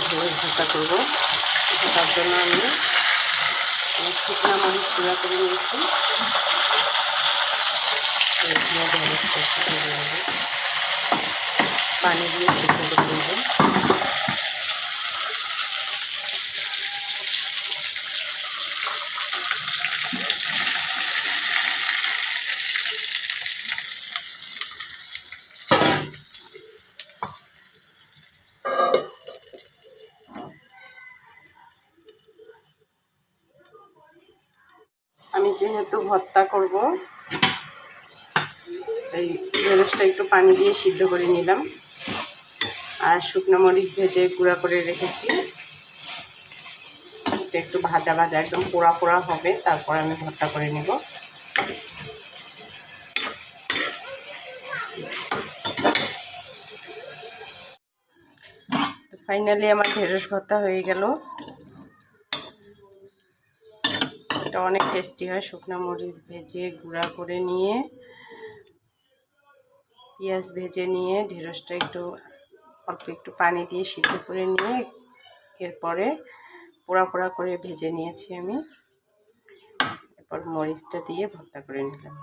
ঢেঁড়স ভর্তা করব। তার জন্য আমি শুকনা মরিচ গুঁড়া করে নিয়েছি। দেবো। পানি দিয়ে সিদ্ধ করে নেব। আমি যেহেতু ভর্তা করব, এই ঢেঁড়সটা একটু পানি দিয়ে সিদ্ধ করে নিলাম। আর শুকনো মরিচ ভেজে গুঁড়া করে রেখেছি। এটা একটু ভাজা ভাজা একদম পোড়া পোড়া হবে, তারপর আমি ভর্তা করে নেব। ফাইনালি আমার ঢেঁড়স ভর্তা হয়ে গেল। এটা অনেক টেস্টি হয়। শুকনো মরিচ ভেজে গুঁড়া করে নিয়ে, পেঁয়াজ ভেজে নিয়ে, ঢেঁড়সটা একটু, অল্প একটু পানি দিয়ে সিদ্ধ করে নিয়ে, এরপরে পোড়া পোড়া করে ভেজে নিয়েছি আমি। এরপর মরিচটা দিয়ে ভর্তা করে নিলাম।